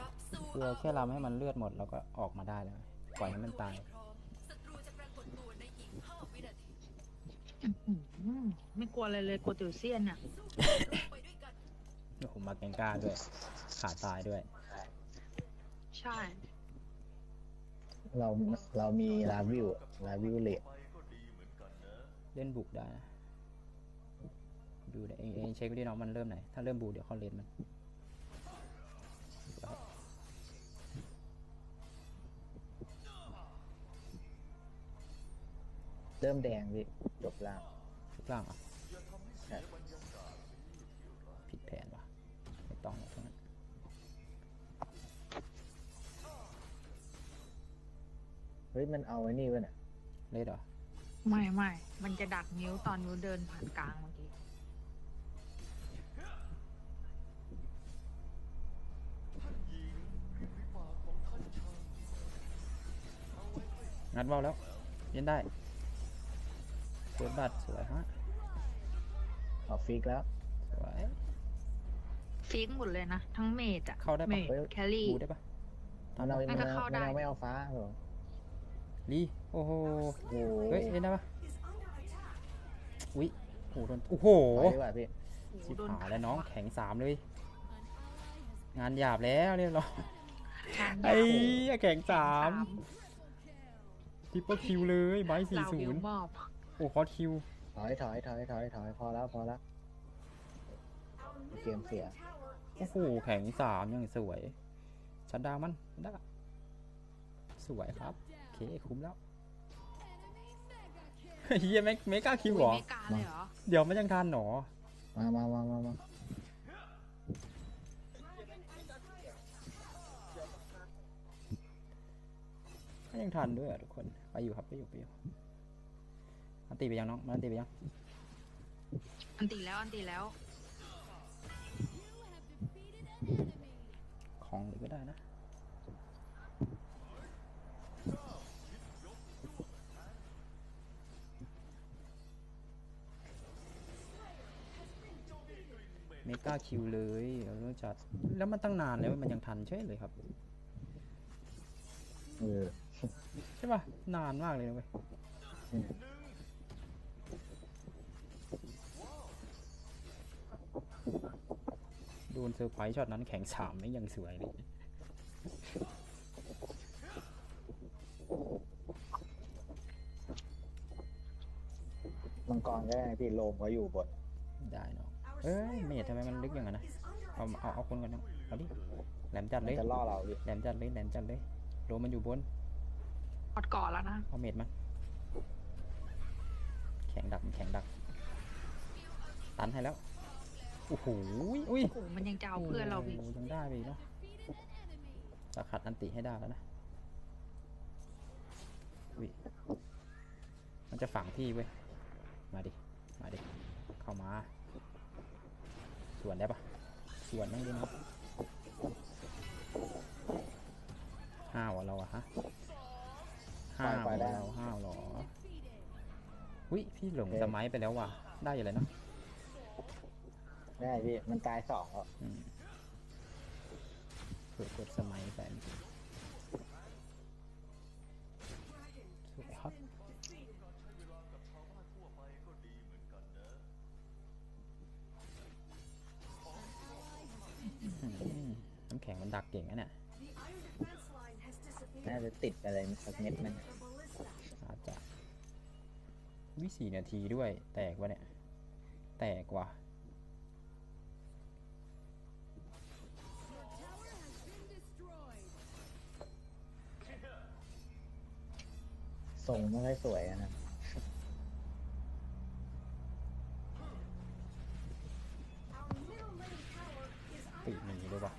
รับสู้คือเอาแค่รำให้มันเลือดหมดแล้วก็ออกมาได้แล้วปล่อยให้มันตายพร้อมศัตรูจะปรากฏตัวในอีก5วินาทีอื้อหือไม่กลัวอะไรเลยกลัวติวเซียนน่ะไปด้วยกันโอ้โหมาแกงกล้าด้วย ขาตายด้วย ใช่ เราเรามีลาวิวลาวิวเลทเล่นบุกได้นะดูเดี๋ยวเองเองเช็คไว้ดิน้องมันเริ่มไหน ถ้าเริ่มบุกเดี๋ยวเขาเลนมัน ริ่มแดงพี่จบล่างทุกล่างเหรอะใช่ผิดแผนว่ะไม่ต้องหรอกทั้งนั้นเฮ้ยมันเอาไว้นี่ไว้น่ะเล่นเหรอไม่ไม่มันจะดักนิ้วตอนนิ้วเดินผ่านกลางเมื่อกี้ งัดเบาแล้วเล่นได้ เปิดบัตรสวยฮะออกฟิกแล้ว สวย ฟิกหมดเลยนะ ทั้งเมจอะเข้าได้ปะ เมจแครี่ บูได้ปะมันเอามัมันนก็เอาเข้ามันได้ เอาไม่เอาฟ้าเหรอลีโอ้โห โอ้โหเฮ้ยเล่นได้ปะอุ้ยโอ้โหโดนโอ้โห ไปดีกว่าพี่โอ้โหชิบโดนหายแล้วน้องแข็งสามเลย งานหยาบแล้วเรียบร้อยทางไอ้ยาวเหี้ยแข็งสามทิปเปิลคิวเลยไบสี่เราศูวิวนย์มอบ โอ้คอสคิว ถอยถอยถอยถอยถอยพอแล้วพอแล้วเกมเสียโอ้โห แข็งสามยังสวย ชัดดาวมันได้สวยครับ โอเค คุ้มแล้วเฮียแม็กเมกาคิวเหรอไม่กล้าเลยเหรอ เดี๋ยวมันยังทันหนอมามามามามามันยังทันด้วยอะทุกคน ไปอยู่ครับ ไปอยู่ไปอยู่ อันตีไปยังน้องมันอันตีไปยังอันตีแล้วอันตีแล้ว ของหรือก็ได้นะเมกาคิวเลยเราต้องจัด แล้วมันตั้งนานแล้วมันยังทันใช่เลยครับ เออ ใช่ป่ะ นานมากเลยนะเว้ย เซอร์ไพรส์ช็อตนั้นแข็งสามไม่ยังสวยเลยมังกรก็ได้พี่โลมเขาอยู่บนได้เนาะเอ้ยเมดทำไมมันลึกอย่างนั้นนะเอาเอาเอาคนก่อนนะเอาดิแหลมจัดมัเลนยจะล่อเราพี่แหลมจัดเลยแหลมจัดเลยโดนมันอยู่บนกอดก่อนแล้วนะเอาเมดมันแข็งดักมันแข็งดักตันให้แล้ว โอ้โหอุ้ยโอ้โหมันยังจะเอาเพื่อนเราอีกโโหยังได้ไปอีกเนาะจะขัดอันติให้ได้แล้วนะอุ้ยมันจะฝังพี่เว้ย มาดิ มาดิ เข้ามาสวนได้ปะสวนนั่งดีนะห้าวอะเราอะฮะห้าวอะเราห้าวเหรออุ้ยพี่หลงสมัยไปแล้วว่ะ ได้อยู่เลยเนาะ ได้พี่มันตายสองแล้วอืมเผื่อกดสมัยไปสวยครับอืมน้ำแข็งมันดักเก่งนะเนี่ย น่าจะติดอะไรสักเม็ดมันอาจจะวิสี่นาทีด้วย แตกวะเนี่ย แตกว่ะ ทรงไม่ค่อยสวยอะนะติดหนีด้วยวะ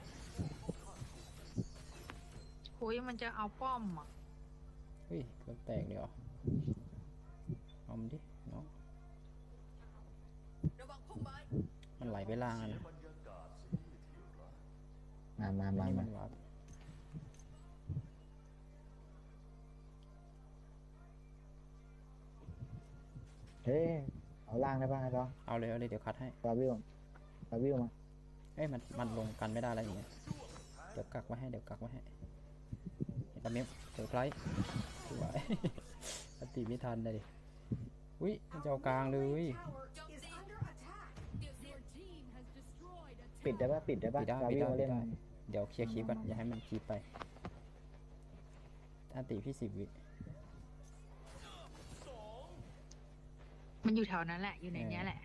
โอ้ยมันจะเอาป้อมอะเฮ้ยเกือบแตกเลยเหรอเอามันดิเนาะระวังพุ่มไม้มันไหลไปล่างอะนะมามาอันมานี้มัมานวับ เฮ้ยเอาล่างได้ป่ะไอ้ปอเอาเลยเอาเลยเดี๋ยวคัดให้ลาวิวลาวิวมาเอ้ยมันมันลงกันไม่ได้แล้วอย่างเงี้ยดี๋ยวกักไว้ให้เดี๋ยวกักไว้ให้เห็นปะมิวเดี๋ยวไพลสวยอติไม่ทันเลยดิอุ้ยมันจะเอากลางเลยโจมตีเดี๋ยวเสียปิดได้ปะปิดได้ปะปิดได้เราปิดวิ่งได้มาปิเล่ดนได้เดี๋ยวเคลียร์คลิปก่อนอย่าให้มันคลิปไปอันติพี่สิบวิ มันอยู่แถวนั้นแหละ อยู่ในเนี้ยแหละ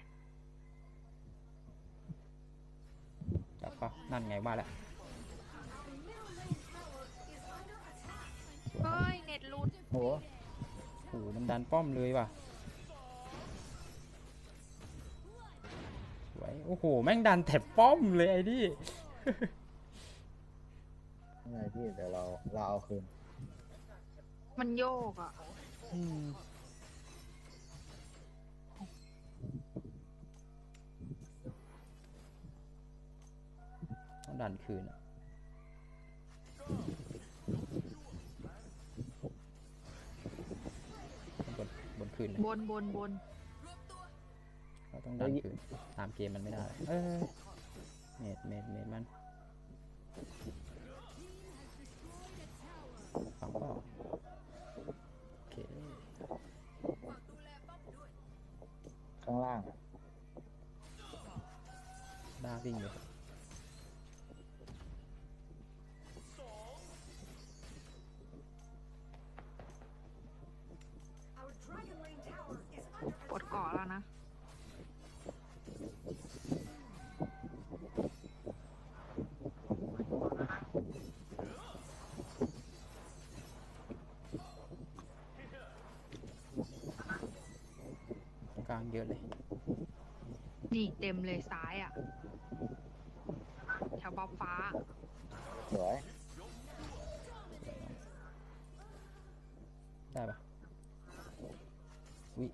จับก็นั่นไงว่าแล้วสวยเฮ้ย เน็ตหลุด โหโอ้โหมันดันป้อมเลยว่ะสวยโอ้โห แม่งดันแถบป้อมเลยไอ้นี่ไม่เป็นไรพี่เดี๋ยวเราเราเอาคืน มันโยกอะต้อง ดันคืนอะบนบนคืนเลยบนบนบนรวมตัวเราต้องดันคืนตามเกมมันไม่ได้ เออเมดเมดเมดมันฝังเปล่า ลางเยอะเลย นี่เต็มเลยซ้ายอะ แถวบ๊อบฟ้า สวยได้ปะ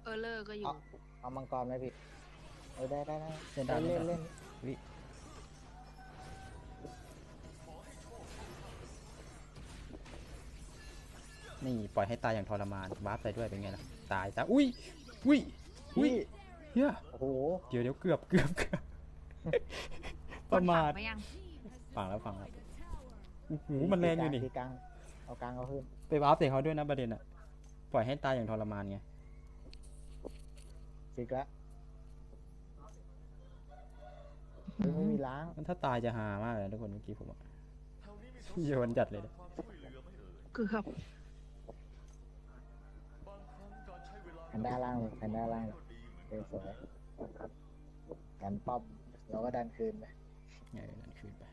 เออเลอร์ก็อยู่ เอามังกรไหมพี่เออได้ได้ได้เล่นได้เล่นเล่เล่นนได้เล่นวินี่ ปล่อยให้ตายอย่างทรมานวาร์ปไปด้วยเป็นไงล่ะ ตายซะอุ้ยอุ้ย อุ้ยพี่เฮียโอ้โหเดี๋ยวเดี๋ยวเกือบเกือบเกือบประมาทกดฝังไว้ยังฟังแล้วฟังแล้วโอ้โหมันแรงอยู่นี่ ตีกลางเอากลางเอาขึ้นไปวาร์ปใส่เขาด้วยนะประเด็นอะปล่อยให้ตายอย่างทรมานไงฟิกละเฮ้ยไม่มีล้างมันถ้าตายจะหามากเลยนะทุกคนเมื่อกี้ผมอะ โยนจัดเลยนะเกือบแพนด้าล่างเลยแพนด้าล่างเลย เออสวยกันป๊อปเราก็ดันคืนไปเออนั่นคืนไป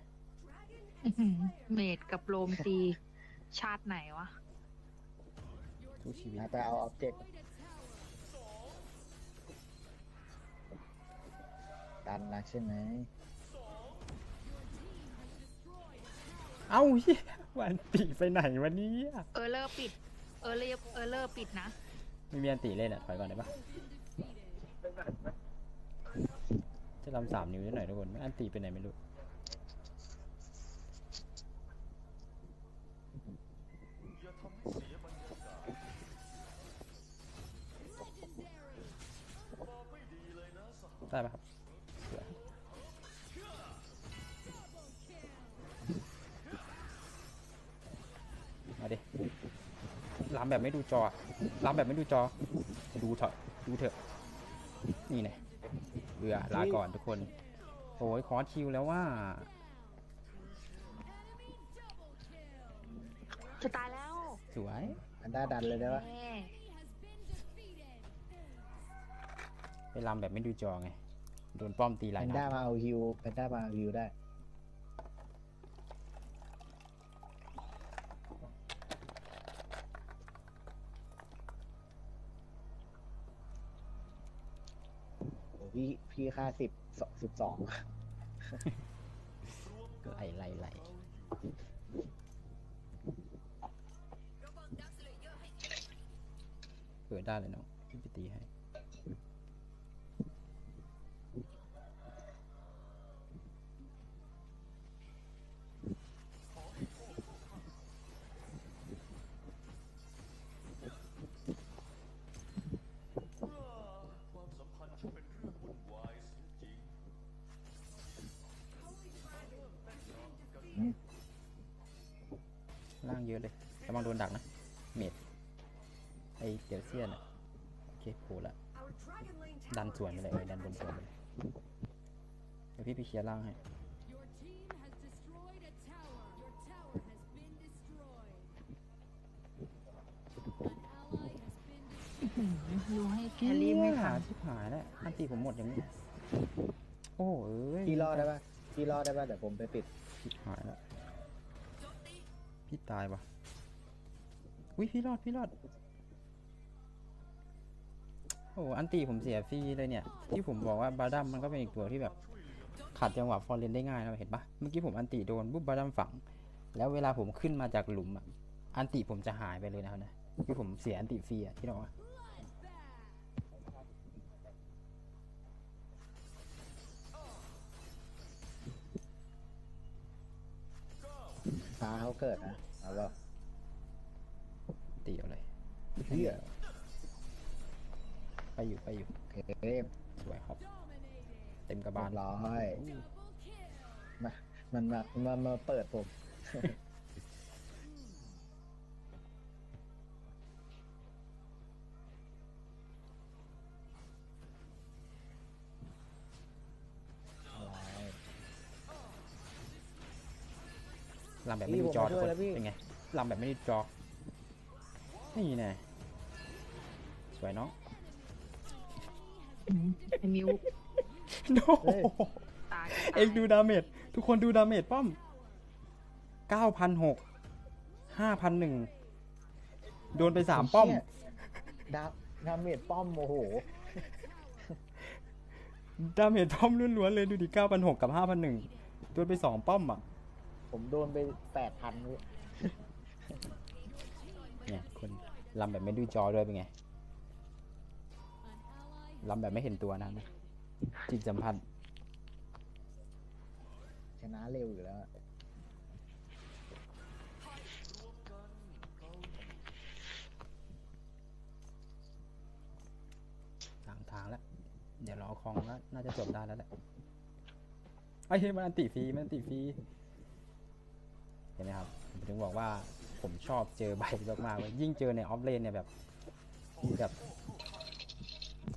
อื้อหือเมดกับโรมตี ชาติไหนวะ ทุกชีวิตอาจจะเอาออบเจกต์ดันนะใช่ไหมเอ้าเฮียวันตีไปไหนวันนี้ เออเลอร์ปิด เออเลอร์เออเลอร์ปิดนะ ไม่มีอันตีเล่นอะถอยก่อนได้ปะ จะลำสามนิ้วได้หน่อยทุกคนไม่อันตีไปไหนไม่รู้ได้ปะครับมาดิลำแบบไม่ดูจอลำแบบไม่ดูจอ ดูเถอะ ดูเถอะ นี่ไงเบื่อลาก่อนทุกคน โอ้ยคอร์สคิวแล้วว่า จะตายแล้วสวยแพนด้าดันเลยได้ปะแม่ไปลำแบบไม่ดูจอไง โดนป้อมตีหแพลายนนัด้าดมาเอาฮิวแพนด้ามาเอาฮิวได้ พี่พี่ค่าสิบสองสิบสองไหลไหลไหลระวังดักสเลเยอร์ให้ดีเปิดได้เลยเนาะ เยอะเลยระวังโดนดักนะ เมดไอเดี๋ยวเซียนอะโอเคโผล่ละ Our Dragon Lane ดันสวนไปเลยเออดันบนสวนไปเลยเดี๋ยวพี่ไปเคลียร์ล่างให้ Your team has destroyed a tower. Your tower has been destroyed. An ally has been destroyed. ดูให้แครี่ไม่ทันชิบหายแล้วอันตีผมหมดอย่างนี้โอ้เอ้ยพี่รอดได้ปะพี่รอดได้ปะเดี๋ยวผมไปปิดชิบหายแล้ว พี่ตายวะอุ้ยพี่รอด พี่รอด โอ้อันตีผมเสียฟรีเลยเนี่ย ที่ผมบอกว่าบาดัมมันก็เป็นอีกตัวที่แบบขาดจังหวะฟอร์เรนได้ง่ายนะเห็นปะเมื่อกี้ผมอันติโดนปุ๊บบาดัมฝัง แล้วเวลาผมขึ้นมาจากหลุมอะอันติผมจะหายไปเลยนะครับนะคือผมเสียอันติฟรีอะที่เรา ฟ้าเขาเกิดนะเอาว่าตีเอาเลยเฮียไปอยู่ไปอยู่โอเคสวยครับ เต็มกระบาลเรียบร้อยอู้มามันมามามาเปิดผม ม่ดูจอทุกคนเป็นไงลำแบบไม่ดูจอ นี่แน่สวยเนาะอืมไอ้มิวโนเฮ้ยตายเอ็งดูดาเมจทุกคนดูดาเมจป้อมเก้าพันหกห้าพันหนึ่งโดนไปสามป้อมเชี่ยดาดาเมจป้อมโอ้โหดาเมจป้อมล้วนๆเลยดูดิเก้าพันหกกับห้าพันหนึ่งโดนไปสองป้อมอะ ผมโดนไปแปดพันเลยเนี่ยคนลำแบบไม่ดูจอด้วยเป็นไงลำแบบไม่เห็นตัวนะนะจิตสัมพันธ์ชนะเร็วอยู่แล้วอะทางทางแล้ว เดี๋ยวรอคลองแล้วน่าจะจบได้แล้วแหละไอ้ยมันอันติฟรีมันอันติฟรี เห็นไหมครับผมถึงบอกว่าผมชอบเจอใบมากๆเลยยิ่งเจอในออฟเลนเนี่ยแบบแบบ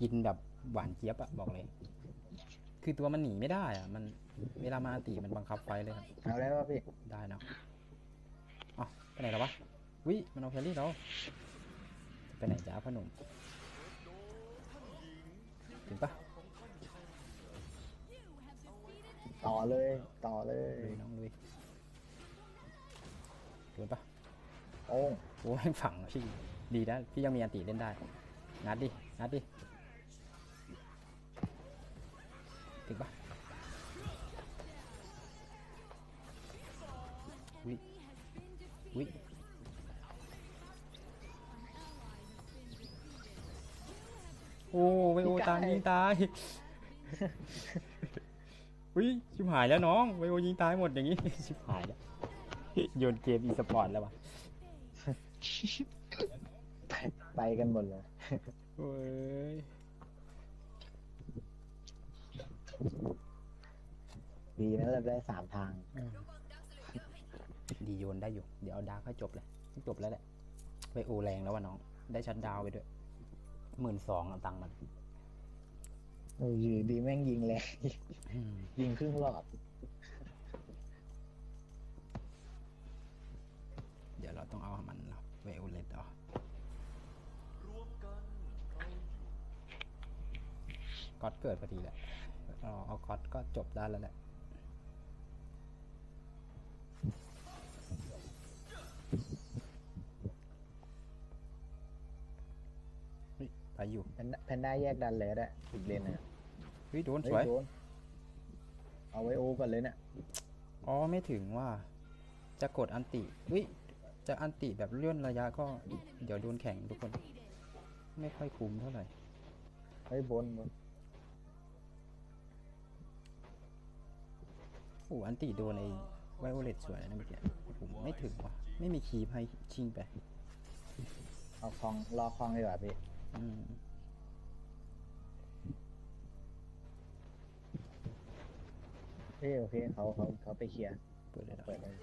กินแบบหวานเจี๊ยบอะบอกเลย คือตัวมันหนีไม่ได้อะมันเวลามาอันติมันบังคับไฟเลยครับเอาแล้ววะพี่ได้นะอ๋อไปไหนแล้ววะวิมันเอาแครี่เราไปไหนจ้าพ่อหนุ่มถึงปะต่อเลย ต่อเลยลุยน้องลุย ถึงปะโอ้งโอ้ยฝังพี่ดีนะพี่ยังมีอันติเล่นได้งัดดิงัดดิถึงปะวิวิโอ้ไวโอตายยิงตายวิชิบหายแล้วน้องไวโอยิงตายหมดอย่างนี้ชิบหายแล้ว โยนเกมอีสปอร์ตแล้ววะไปไปกันหมดเลยโอ้ยดีนะเราได้สามทาง ดีโยนได้อยู่ เดี๋ยวเอาดาวค่อยจบเลยจบแล้วแหละไวโอแรงแล้ววะน้อง ได้ชัดดาวน์ไปด้วยหมื่นสองตังค์มัน โอ้ยอยู่ดีแม่งยิงแรงอืมยิงครึ่งหลอด ต้องเอามันไวโอเลตออกรวมกันเราอยู่ก๊อตเกิดพอดีแหละเราเอาก๊อตก็จบได้แล้วแหละเฮ้ยไปอยู่แพนด้าแพนด้าแยกดันเลยก็ได้อีกเลนหนึงอะเฮ้ยโดนเฮ้สวยยโดนเอาไว้โอก่อนเลยเนี่ย อ๋อ ไม่ถึงว่า จะกดอันติวิ จะอันติแบบเลื่อนระยะก็เดี๋ยวโดนแข่งทุกคน ไม่ค่อยคุ้มเท่าไหร่เฮ้ยบนบนโอ้อันติโดนไอ้ไวโอเลตสวยนะเมื่อกี้ผมไม่ถึงว่ะ ไม่มีคีบให้ชิงไป เอาคลองรอคลองดีกว่าพี่อืมเฮ้ยโอเคเขาเขาเขาไปเคลียร์ เปิดเลยนะ เปิดเลย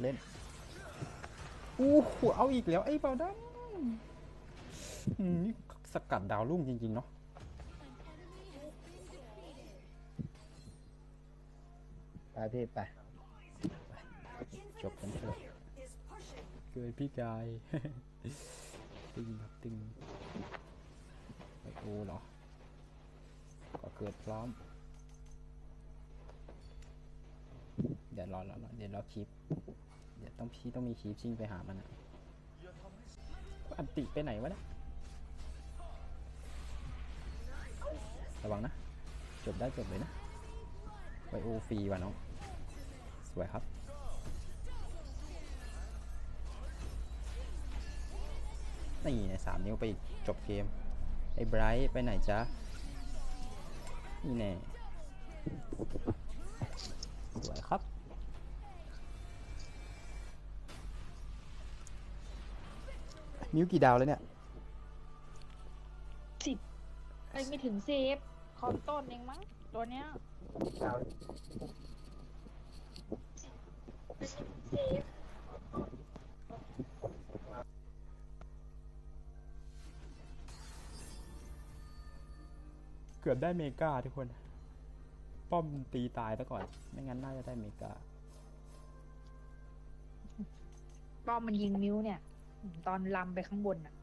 เล่นอู้หูเอาอีกแล้ว ไอ้เบาดังนี่สกัดดาวรุ่งจริง ๆ เนาะไปพี่ไป จบกันเถอะเกิดพี่กายติงครับตึง ไปโอเหรอก็เกิดพร้อม เดี๋ยวรอรอรอเดี๋ยวรอคลิป เดี๋ยวต้องพี่ต้องมีคลิปชิงไปหามันอะอันติไปไหนวะเนี่ยระวังนะ จบได้จบเลยนะไวโอฟรีว่ะน้อง สวยครับนี่สามนิ้วไปจบเกม ไอ้ไบรท์ไปไหนจ๊ะ นี่แน่สวยครับ มิวกี่ดาวแล้วเนี่ย สิบไปไม่ถึงเซฟคอนต้นเองมั้ง ตัวเนี้ย เกือบได้เมกาทุกคน ป้อมตีตายซะก่อน ไม่งั้นน่าจะได้เมกา ป้อมมันยิงนิ้วเนี่ย ตอนลำไปข้างบนอะ